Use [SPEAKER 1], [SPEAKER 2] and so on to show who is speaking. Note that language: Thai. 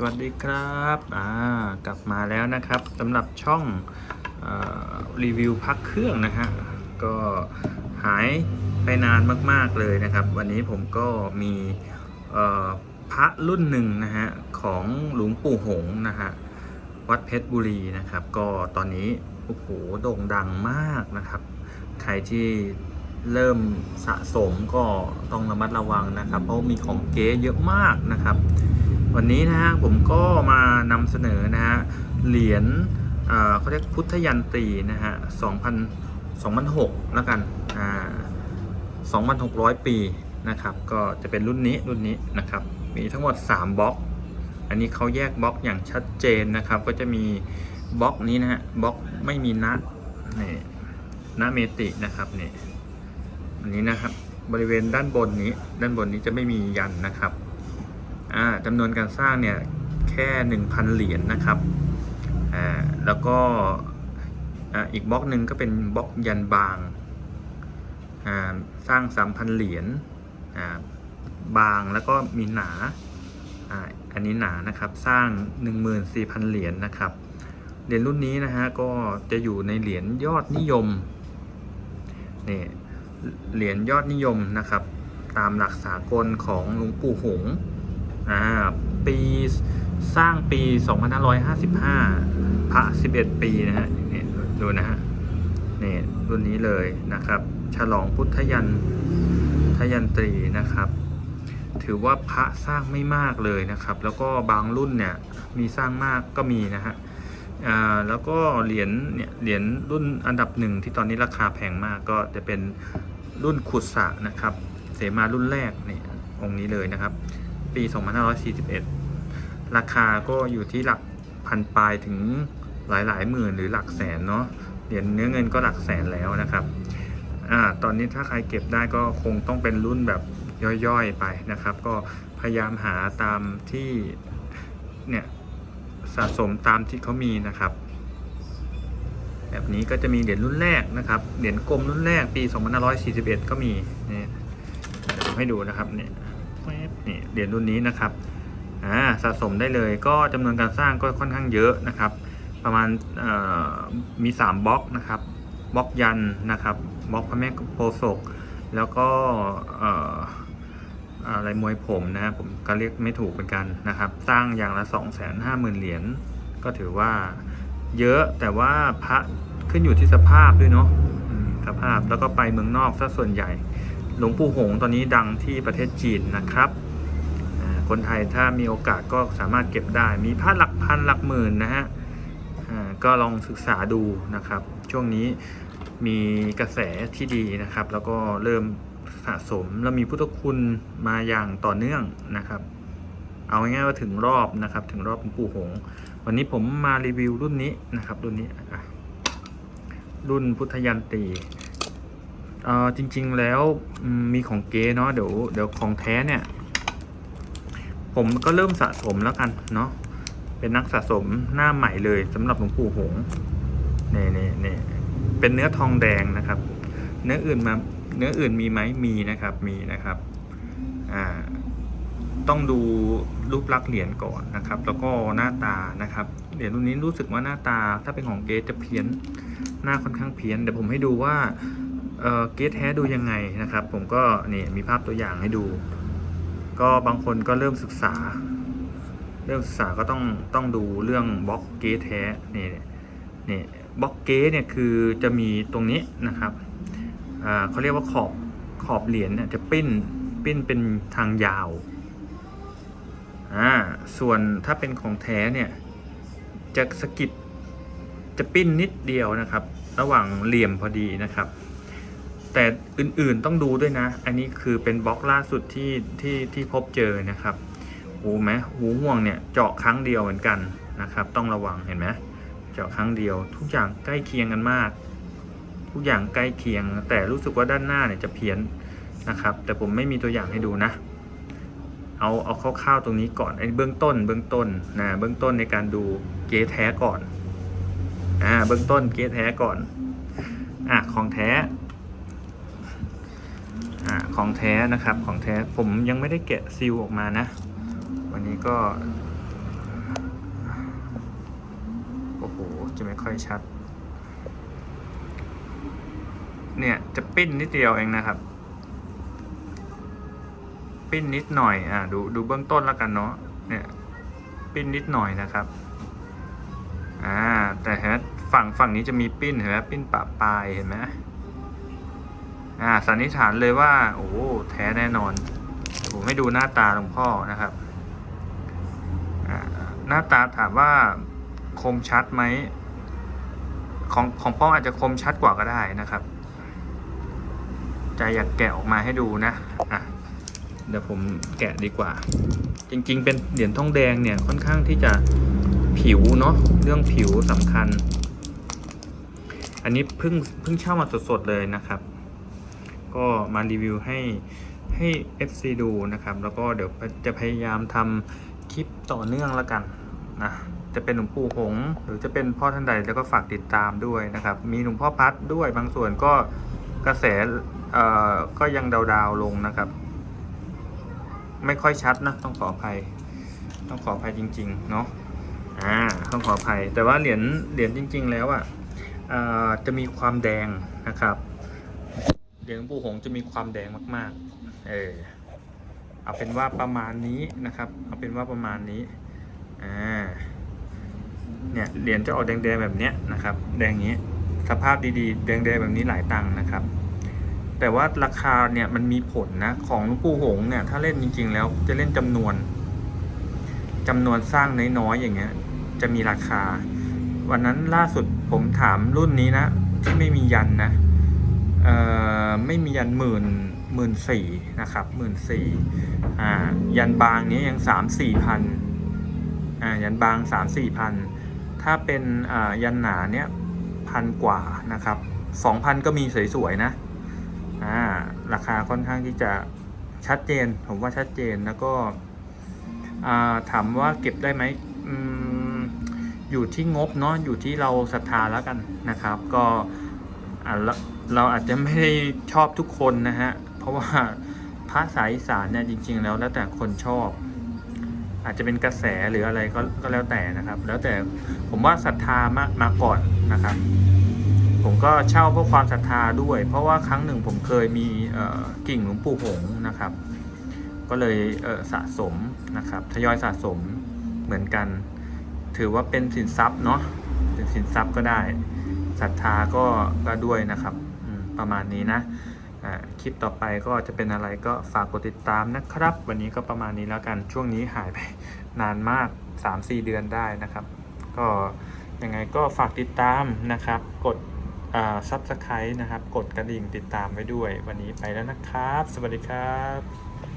[SPEAKER 1] สวัสดีครับอ่ากลับมาแล้วนะครับสำหรับช่องอรีวิวพักเครื่องนะฮะก็หายไปนานมากๆเลยนะครับ วันนี้ผมก็มีพระรุ่นหนึ่งนะฮะของหลวงปู่หงนะฮะวัดเพชรบุรีนะครับ ก็ตอนนี้โอ้โหโด่งดังมากนะครับ ใครที่เริ่มสะสมก็ต้องระมัดระวังนะครับ เพราะมีของเก๊เยอะมากนะครับ วันนี้นะฮะผมก็มานำเสนอนะฮะเหรียญเอ่อเขาเรียกพุทธยันตีนะฮะ2,000 2,006แล้วกันอ่า2,600ปีนะครับ ก็จะเป็นรุ่นนี้รุ่นนี้นะครับ มีทั้งหมด3บล็อก อันนี้เขาแยกบล็อกอย่างชัดเจนนะครับ ก็จะมีบล็อกนี้นะฮะบล็อกไม่มีนะนี่นะเมตินะครับนี่อันนี้นะครับบริเวณด้านบนนี้ ด้านบนนี้จะไม่มียันนะครับ อ่าจำนวนการสร้างเนี่ยแค่ 1,000 เหรียญนนะครับอ่าแล้วก็อ่าอีกบล็อกหนึ่งก็เป็นบล็อกยันบางอ่าสร้าง 3,000 เหรียญอ่าบางแล้วก็มีหนาอ่าอันนี้หนานะครับสร้าง 14,000 เหรียญนนะครับเหรียญรุ่นนี้นะฮะก็จะอยู่ในเหรียญยอดนิยมนี่เหรียญยอดนิยมนะครับ ตามหลักสากลของหลวงปู่หงส์ อ่าปีสร้างปี 2555 พระ 11 ปีนะฮะนี่ดูนะฮะนี่รุ่นนี้เลยนะครับ ฉลองพุทธยันทยันตรีนะครับ ถือว่าพระสร้างไม่มากเลยนะครับ แล้วก็บางรุ่นเนี่ยมีสร้างมากก็มีนะฮะแล้วก็เหรียญเนี่ยเหรียญรุ่นอันดับหนึ่งที่ตอนนี้ราคาแพงมากก็จะเป็นรุ่นขุดสะนะครับ เสมารุ่นแรกนี่องค์นี้เลยนะครับ ปี 2541 ราคาก็อยู่ที่หลักพันปลายถึงหลายหลายหมื่นหรือหลักแสนเนาะเหรียญเนื้อเงินก็หลักแสนแล้วนะครับอ่าตอนนี้ถ้าใครเก็บได้ก็คงต้องเป็นรุ่นแบบย่อยๆไปนะครับ ก็พยายามหาตามที่เนี่ยสะสมตามที่เขามีนะครับ แบบนี้ก็จะมีเหรียญรุ่นแรกนะครับเหรียญกลมรุ่นแรกปี 2541 ก็มีนี่ยให้ดูนะครับเนี่ยนี่ เหรียญรุ่นนี้นะครับอ่าสะสมได้เลยก็จำนวนการสร้างก็ค่อนข้างเยอะนะครับ ประมาณเอ่อมี3บล็อกนะครับบล็อกยันนะครับบล็อกพระแม่โพศกแล้วก็เอ่ออะไรมวยผมนะครับผมก็เรียกไม่ถูกเหมือนกันนะครับ สร้างอย่างละ 2 5 0 0 0 0เหรียญก็ถือว่าเยอะแต่ว่าพระขึ้นอยู่ที่สภาพด้วยเนาะสภาพแล้วก็ไปเมืองนอกซะส่วนใหญ่ หลวงปู่หงตอนนี้ดังที่ประเทศจีนนะครับ คนไทยถ้ามีโอกาสก็สามารถเก็บได้ มีพระหลักพันหลักหมื่นนะฮะก็ลองศึกษาดูนะครับ ช่วงนี้มีกระแสที่ดีนะครับ แล้วก็เริ่มสะสมแล้วมีพุทธคุณมาอย่างต่อเนื่องนะครับ เอาง่ายๆว่าถึงรอบนะครับ ถึงรอบหลวงปู่หง วันนี้ผมมารีวิวรุ่นนี้นะครับ รุ่นนี้รุ่นพุทธยันตีจริง ๆ แล้วมีของเก๊เนาะเดี๋ยวเดี๋ยวของแท้เนี่ย ผมก็เริ่มสะสมแล้วกันเนาะเป็นนักสะสมหน้าใหม่เลยสำหรับหลวงปู่หงนี่นี่นี่เป็นเนื้อทองแดงนะครับ เนื้ออื่นมาเนื้ออื่นมีไหมมีนะครับมีนะครับอ่าต้องดูรูปลักษณ์เหรียญก่อนนะครับ แล้วก็หน้าตานะครับเหรียญรุ่นนี้รู้สึกว่าหน้าตาถ้าเป็นของเก๊จะเพี้ยนหน้าค่อนข้างเพี้ยนเดี๋ยวผมให้ดูว่าเเกตแท้ดูยังไงนะครับ ผมก็นี่มีภาพตัวอย่างให้ดู ก็บางคนก็เริ่มศึกษา เริ่มศึกษาก็ต้องต้องดูเรื่องบล็อกเกตแท้นี่นี่บล็อกเกตเนี่ยคือจะมีตรงนี้นะครับเขาเรียกว่าขอบขอบเหรียญเนี่ยจะปิ้นปิ้นเป็นทางยาวอ่าส่วนถ้าเป็นของแท้เนี่ยจะสกิดจะปิ้นนิดเดียวนะครับ ระหว่างเหลี่ยมพอดีนะครับ แต่อื่นๆต้องดูด้วยนะ อันนี้คือเป็นบล็อกล่าสุดที่ที่ที่พบเจอนะครับ หูไหมหูห่วงเนี่ยเจาะครั้งเดียวเหมือนกันนะครับ ต้องระวังเห็นไหมเจาะครั้งเดียว ทุกอย่างใกล้เคียงกันมาก ทุกอย่างใกล้เคียง แต่รู้สึกว่าด้านหน้าเนี่ยจะเพี้ยนนะครับ แต่ผมไม่มีตัวอย่างให้ดูนะ เอาเอาคร่าวๆตรงนี้ก่อนไอ้เบื้องต้น เบื้องต้นนะเบื้องต้นในการดูเกแท้ก่อนอ่าเบื้องต้นเกแท้ก่อนอะของแท้ ของแท้นะครับของแท้ผมยังไม่ได้แกะซีลออกมานะ วันนี้ก็ โอ้โห จะไม่ค่อยชัด เนี่ยจะปิ้นนิดเดียวเองนะครับ ปิ้นนิดหน่อยอ่าดูดูเบื้องต้นแล้วกันเนาะเนี่ยปิ้นนิดหน่อยนะครับอ่าแต่ฮะฝั่งฝั่งนี้จะมีปิ้นเห็นไหมปิ้นปะปลายเห็นไหม อ่าสันนิษฐานเลยว่า โอ้แท้แน่นอน ผมให้ดูหน้าตาหลวงพ่อนะครับอ่าหน้าตาถามว่าคมชัดไหมของของพ่ออาจจะคมชัดกว่าก็ได้นะครับจะอยากแกะออกมาให้ดูนะอะเดี๋ยวผมแกะดีกว่า จริง ๆ เป็นเหรียญทองแดงเนี่ยค่อนข้างที่จะผิวเนาะเรื่องผิวสำคัญ อันนี้เพิ่งเพิ่งเช่ามาสดๆเลยนะครับ ก็มารีวิวให้ให้ FC ดูนะครับ แล้วก็เดี๋ยวจะพยายามทำคลิปต่อเนื่องแล้วกันนะจะเป็นหลวงปู่หงส์หรือจะเป็นพ่อท่านใดแล้วก็ฝากติดตามด้วยนะครับ มีหลวงพ่อพัดด้วยบางส่วนก็กระแสเอ่อก็ยังดาวๆลงนะครับ ไม่ค่อยชัดนะ ต้องขออภัย ต้องขออภัยจริง ๆ เนาะอ่าต้องขออภัย แต่ว่าเหรียญเหรียญจริง ๆ แล้วอะอ่าจะมีความแดงนะครับ เหรียญหลวงปู่หงจะมีความแดงมากๆ เออ เอาเป็นว่าประมาณนี้นะครับ เอาเป็นว่าประมาณนี้ อ่า เนี่ยเหรียญจะออกแดงๆแบบเนี้ยนะครับ แดงอย่างนี้ สภาพดีๆ แดงๆแบบนี้หลายตังค์นะครับ แต่ว่าราคาเนี่ยมันมีผลนะ ของหลวงปู่หงเนี่ย ถ้าเล่นจริง ๆ แล้วจะเล่นจำนวนจำนวนสร้างน้อยๆอย่างเงี้ย จะมีราคา วันนั้นล่าสุดผมถามรุ่นนี้นะที่ไม่มียันนะ ไม่มียันหมื่นหมื่นสี่นะครับหมื่นสี่ยันบางนี้ยังสามสี่พันยันบางสามสี่พันถ้าเป็นยันหนาเนี้ยพันกว่านะครับสองพันก็มีสวยๆนะราคาค่อนข้างที่จะชัดเจน ผมว่าชัดเจนแล้วก็ถามว่าเก็บได้ไหมอมอยู่ที่งบเนาะอยู่ที่เราศรัทธาแล้วกันนะครับ ก็อ่า เราอาจจะไม่ได้ชอบทุกคนนะฮะ เพราะว่าพระสายอีสานเนี่ยจริง ๆ แล้วแล้วแต่คนชอบ อาจจะเป็นกระแสหรืออะไรก็ก็แล้วแต่นะครับ แล้วแต่ผมว่าศรัทธามามาก่อนนะครับ ผมก็เช่าเพื่อความศรัทธาด้วย เพราะว่าครั้งหนึ่งผมเคยมีกิ่งหลวงปู่หงนะครับ ก็เลยเสะสมนะครับทยอยสะสมเหมือนกัน ถือว่าเป็นสินทรัพย์เนาะเป็นสินทรัพย์ก็ได้ศรัทธาก็ก็ด้วยนะครับ ประมาณนี้นะคลิปต่อไปก็จะเป็นอะไรก็ฝากกดติดตามนะครับ วันนี้ก็ประมาณนี้แล้วกันช่วงนี้หายไปนานมาก 3-4 เดือนได้นะครับ ก็ยังไงก็ฝากติดตามนะครับ กดซับสไครต์นะครับ กดกระดิ่งติดตามไว้ด้วย วันนี้ไปแล้วนะครับ สวัสดีครับ